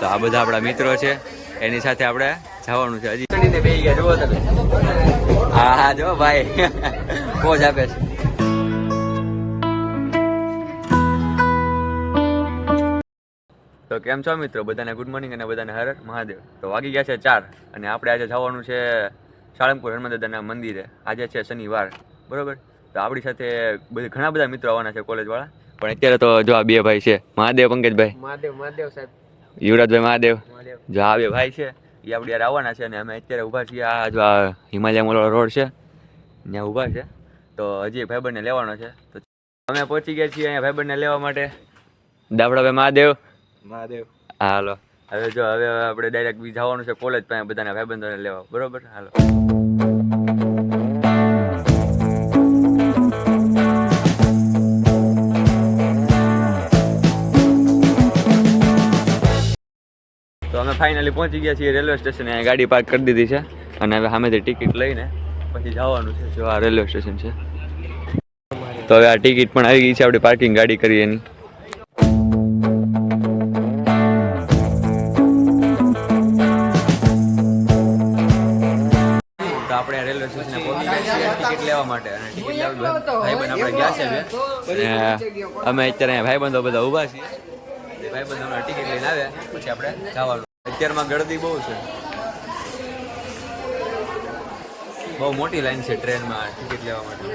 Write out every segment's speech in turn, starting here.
તો આ બધા આપણા મિત્રો છે. એની સાથે આપણે જવાનું છે હજી. બેસી ગયા જુઓ તમે. હા હા જો ભાઈ. પોજ આપે છે. તો કેમ છો મિત્રો? બધાને ગુડ મોર્નિંગ અને બધાને હર મહાદેવ. તો વાગી ગયા છે ચાર અને આપણે આજે જવાનું છે સાળંગપુર હનુમાન મંદિરે. આજે છે શનિવાર. બરોબર? તો આપણી સાથે બધી ઘણા બધા મિત્રો આવવાના છે કોલેજવાળા પણ અત્યારે તો જો આ બે ભાઈ છે. મહાદેવ પંકજભાઈ. મહાદેવ મહાદેવ સાહેબ. યુવરાજભાઈ મહાદેવ. જો આ બે ભાઈ છે એ આપણે યાર આવવાના છે અને અમે અત્યારે ઊભા છીએ આ જો આ હિમાલય મોલ રોડ છે. ત્યાં ઊભા છે. તો હજી ભાઈબંધને લેવાનો છે. તો અમે પહોંચી ગયા છીએ અહીંયા ભાઈબંધને લેવા માટે. દાબડાભાઈ મહાદેવ. મહાદેવ. હાલો. હવે જો હવે આપણે ડાયરેક્ટ બી જવાનું છે કોલેજ પાસે બધાના ભાઈબંધોને લેવા. બરોબર? હાલો. ફાઇનલી પહોંચી ગયા છીએ રેલવે સ્ટેશને. ગાડી પાર્ક કરી દીધી છે અને હવે સામેથી ટિકિટ લઈને પછી જવાનું છે, જો આ રેલવે સ્ટેશન છે. તો હવે આ ટિકિટ પણ આવી ગઈ છે, આપણી પાર્કિંગ ગાડી કરી એની. આપણે રેલવે સ્ટેશને પહોંચી ટિકિટ લેવા માટે. અને ટિકિટ લેવા ભાઈબંધ આપણે ગયા છે અમે અત્યારે ભાઈબંધો બધા ઊભા છીએ. ભાઈબંધો ટિકિટ લઈને આવ્યા. પછી આપણે જવાનું. અત્યારમાં ગળદી બહુ છે. બહુ મોટી લાઈન છે ટ્રેનમાં ટિકિટ લેવા માટે.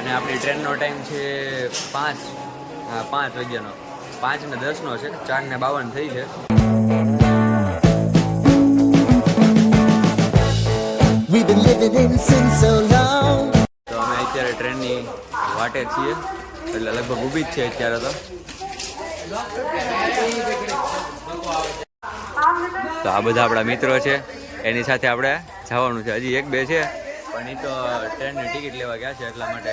અને આપણી ટ્રેનનો ટાઈમ છે પાંચ હા પાંચ વાગ્યાનો. પાંચ ને દસનો છે ચાર ને બાવન થઈ છે. તો અમે અત્યારે ટ્રેનની વાટે છીએ. એટલે લગભગ ઊભી જ છે અત્યારે તો. તો આ બધા આપણા મિત્રો છે. એની સાથે આપણે જવાનું છે. હજી એક બે છે. પણ એ તો ટ્રેનની ટિકિટ લેવા ગયા છે, એટલા માટે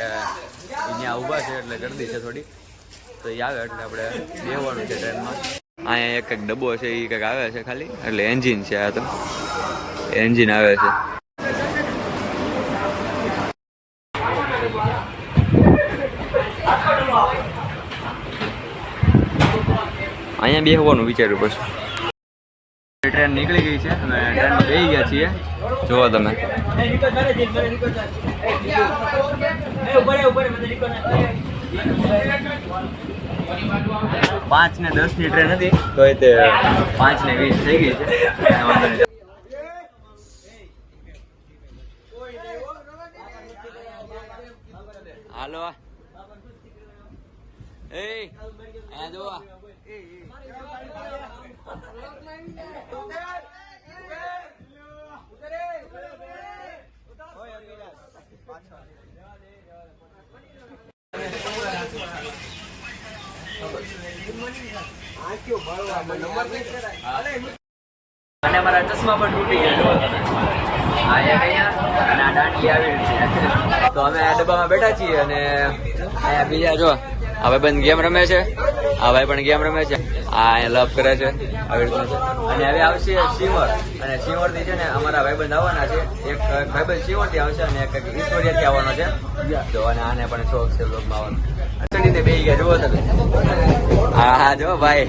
અહીંયા ઊભા છે, એટલે ગરદી છે થોડી. તો એ આવે એટલે આપણે બેહવાનું છે ટ્રેનમાં. અહીંયા એક કંઈક ડબ્બો છે એ કંઈક આવે છે ખાલી. એટલે એન્જિન છે આ તો. એન્જિન આવે છે. અહીંયા બેહવાનું વિચાર્યું પછી ટ્રેન નીકળી ગઈ છે અને ટ્રેનમાં બેસી ગયા છીએ. જુઓ તમે. પાંચ ને દસની ટ્રેન હતી. તો એ તે પાંચ ને વીસ થઈ ગઈ છે. હાલો. એ આ જોવા. અને મારા ચશ્મા પણ તૂટી ગયા તો અમે આ ડબ્બામાં બેઠા છીએ અને બીજા જો, આ ભાઈબંધ ગેમ રમે છે. આ ભાઈ પણ ગેમ રમે છે. આ અહીંયા લવ કરે છે. આવી રીતનું છે. અને હવે આવશે સિંવર અને સિંવરથી છે ને અમારા ભાઈબંધ આવવાના છે. એક ભાઈબંધ સિંવરથી આવશે અને એક ઈશ્વરિયા થી આવવાનો છે. જો, અને આને પણ શોખ છે બ્લોગમાં આવવાનો. ચડીને બે ગયા જુઓ તમે. હા હા જો ભાઈ.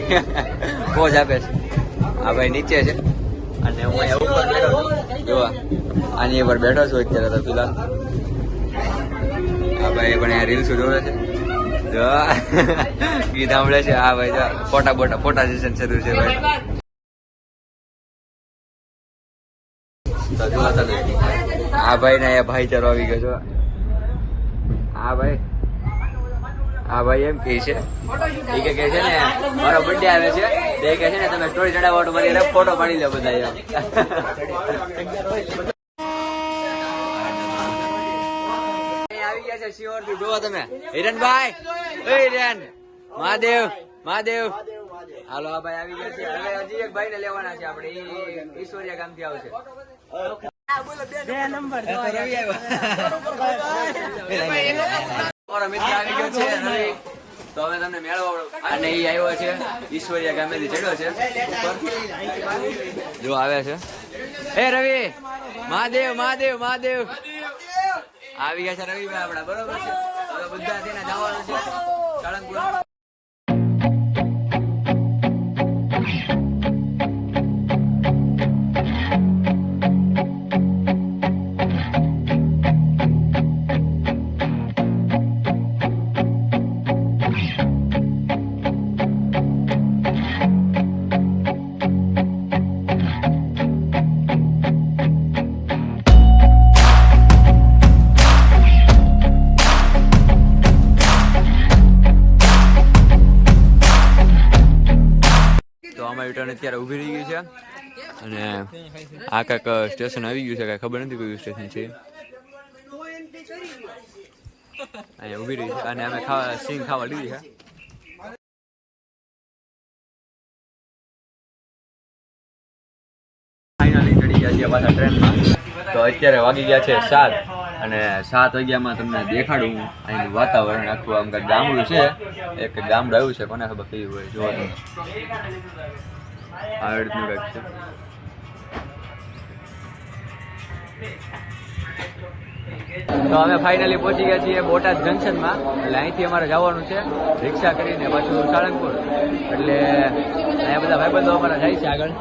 પોજ આપે છે. આ ભાઈ નીચે છે. અને હું અહીંયા ઉપર બેઠો છું. આની ઉપર બેઠો છું અત્યારે તો ફિલહાલ. આ ભાઈ પણ અહીંયા રીલ્સ જોવે છે. જો ગીત સાંભળે છે. આ ભાઈ જો ફોટા બોટા ફોટા સેશન શરૂ છે, ભાઈ. તો જો તમે. ભાઈ ને અહીંયા ભાઈચારો આવી ગયો છો આ ભાઈ. આ ભાઈ એમ કે છે. એ કે છે ને મારો બર્થડે આવે છે. તે કહે છે ને તમે સ્ટોરી ચડાવો તો મારી ફોટો પાડી લો બધા આવી ગયા છે શિવરથી જોવો તમે. હિરણભાઈ! એ મહાદેવ મહાદેવ! હાલો આ ભાઈ આવી ગયા છે. હવે હજી એક ભાઈ ને લેવાના છે આપણે. ઈશ્વરિયા ગામથી આવશે મારો મિત્ર આવી ગયો છે રવિ. તો હવે તમને મેળવો. અને એ આવ્યો છે ઈશ્વરિયા ગામેથી ચડ્યો છે. જો આવે છે. એ રવિ મહાદેવ મહાદેવ મહાદેવ. આવી ગયા છે રવિભાઈ આપડા બરોબર છે. હવે બધા તેને જવાનું છે. સાળંગપુર ટ્રેન અત્યારે ઊભી રહી ગઈ છે. અને આ કાંઈક સ્ટેશન આવી ગયું છે, કાંઈ ખબર નથી કયું સ્ટેશન છે. અહીંયા ઊભી રહી છે અને અમે ખાવા, સિંગ ખાવા લીધી છે. ફાઇનલી ગયા છીએ પાછા ટ્રેનમાં તો અત્યારે વાગી ગયા છે સાત અને સાત વાગ્યામાં તમને દેખાડું અહીંનું વાતાવરણ આખું. આમ ગામડું છે, એક ગામડું આવ્યું છે, કોને ખબર કયું હોય, જોવા આ કંઈક છે. તો અમે ફાઇનલી પહોંચી ગયા છીએ બોટાદ જંકશનમાં. એટલે અહીંથી અમારે જવાનું છે. રિક્ષા કરીને પાછું સાળંગપુર. એટલે અહીંયા બધા ભાઈબંધો અમારા જાય છે આગળ.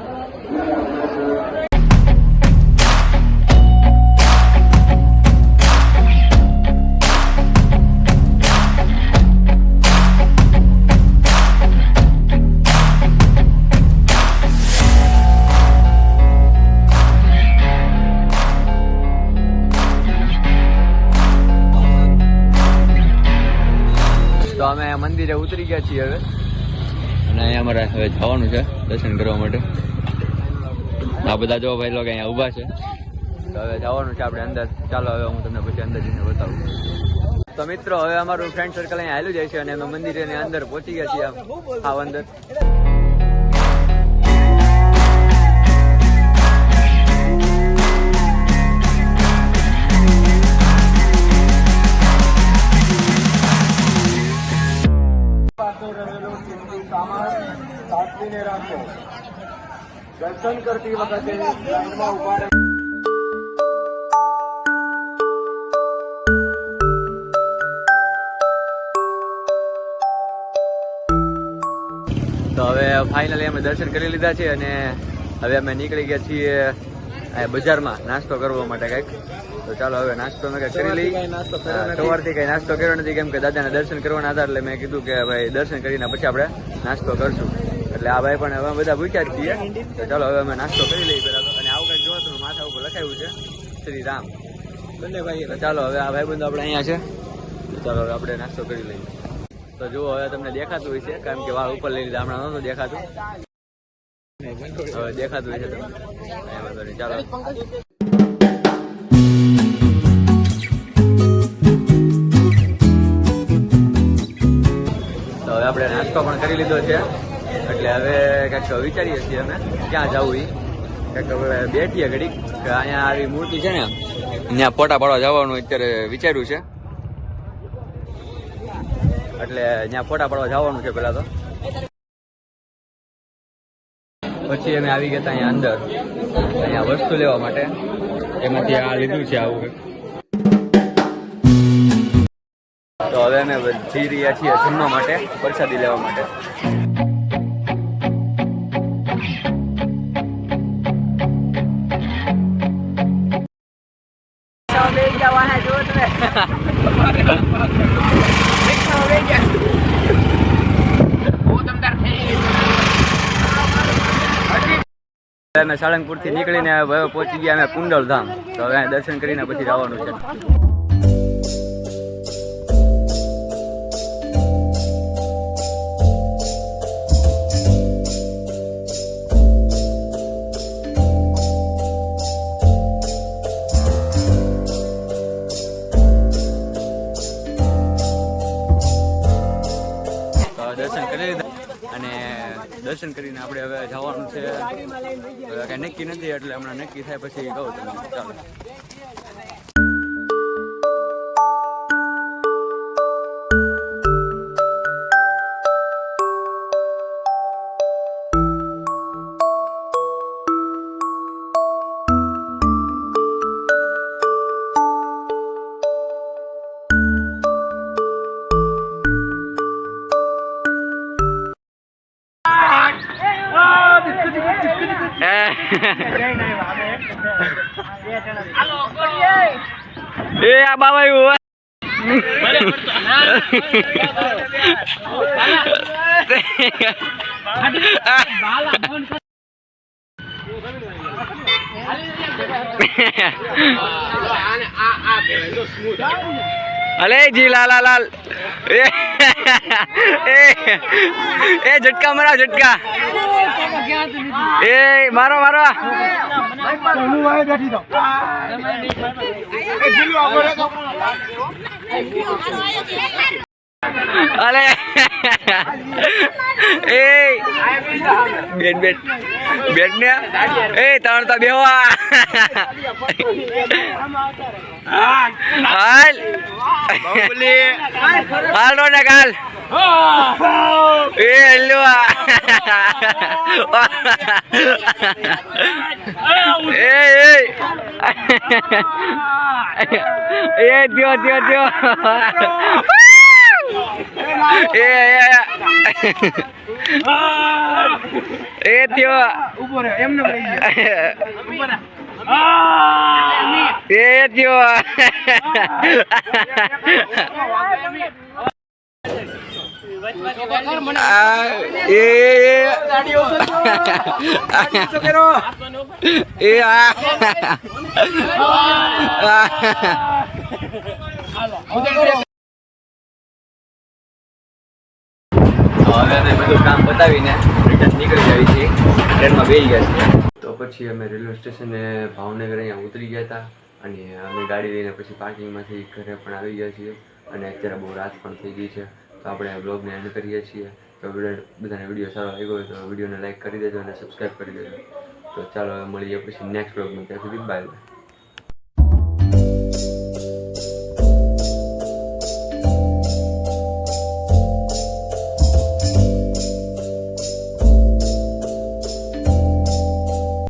મંદિરે ઉતરી ગયા છીએ હવે. અને અહીંયા અમારે હવે જવાનું છે દર્શન કરવા માટે. આ બધા જો ભાઈ લોકો અહીંયા ઊભા છે. તો હવે જવાનું છે આપણે અંદર. ચાલો હવે હું તમને પછી અંદર જઈને બતાવું. તો મિત્રો હવે અમારું ફ્રેન્ડ સર્કલ અહીંયા આવેલું જાય છે અને અમે મંદિરની અંદર પહોંચી ગયા છીએ આમ. આવ અંદર. દર્શન કરતી વખતે લાઈનમાં ઊભા રહે. તો હવે ફાઇનલી અમે દર્શન કરી લીધા છે અને હવે અમે નીકળી ગયા છીએ બજારમાં નાસ્તો કરવા માટે કંઈક. તો ચાલો હવે નાસ્તો મેં કરી લઈ સવારથી કઈ નાસ્તો કર્યો નથી કેમ કે દાદાના દર્શન કરવાના હતા એટલે મેં કીધું કે ભાઈ દર્શન કરીને પછી આપણે નાસ્તો કરશું. એટલે આ ભાઈ પણ હવે બધા ભૂખ્યા જ છીએ. તો ચાલો હવે અમે નાસ્તો કરી લઈએ પેલા અને આવું કંઈક જોવા તો માથા ઉપર લખાયું છે. શ્રી રામ બંને ભાઈ ચાલો હવે આ ભાઈ બંધ આપણે અહીંયા છે. ચાલો હવે આપણે નાસ્તો કરી લઈએ. તો જુઓ હવે તમને દેખાતું હોય છે કારણ કે વાળ ઉપર લઈ લીધા. હમણાં નહોતું દેખાતું. હવે દેખાતું હોય છે તમને. ચાલો. આપણે નાસ્તો પણ કરી લીધો છે. એટલે હવે કંઈક વિચારીએ છીએ અમે. ક્યાં જવું એ કંઈક હવે બેઠીએ ઘડીક. કે અહીંયા આવી મૂર્તિ છે ને અહીંયા ફોટા પાડવા જવાનું અત્યારે વિચાર્યું છે. એટલે ત્યાં ફોટા પાડવા જવાનું છે પેલા તો. પછી અમે આવી ગયા હતા અહીંયા અંદર અહીંયા વસ્તુ લેવા માટે. એમાંથી આ લીધું છે આવું. તો હવે અમે જઈ રહ્યા છીએ જમવા માટે પ્રસાદી લેવા માટે. અમે સાળંગપુરથી નીકળીને પહોંચી ગયા અમે કુંડલ ધામ તો હવે દર્શન કરીને પછી જવાનું છે. દર્શન કરીને આપણે હવે જવાનું છે. નક્કી નથી, એટલે હમણાં નક્કી થાય પછી કહું તમને. ચાલો. એ આ બાબા અલે જી લાલ લાલ એ ઝટકા મારા ઝટકા. એ મારો મારો. અલે. એ. બેટ બેટ બેટ ને એ ત્રણ તો બેવા હાલ. હાલ નો ને કાલ. એ હેલો એ એ. એ, દિયો દિયો દિયો. એ એ એ. દિયો ઊભો રે એમને એ એ અમે બધું કામ બતાવીને રિટર્ન નીકળી જાય છીએ. ટ્રેનમાં બેસી ગયા છીએ. તો પછી અમે રેલવે સ્ટેશને ભાવનગર અહીંયા ઉતરી ગયા હતા અને અમે ગાડી લઈને પછી પાર્કિંગમાંથી ઘરે પણ આવી ગયા છીએ અને અત્યારે બહુ રાત પણ થઈ ગઈ છે. તો આપણે બ્લોગને એન્ડ કરીએ છીએ. તો બધાને વીડિયો સારો લાગ્યો હોય તો વિડીયોને લાઈક કરી દેજો અને સબસ્ક્રાઈબ કરી દેજો. તો ચાલો મળીએ પછી નેક્સ્ટ બ્લોગમાં ત્યાં સુધી બાય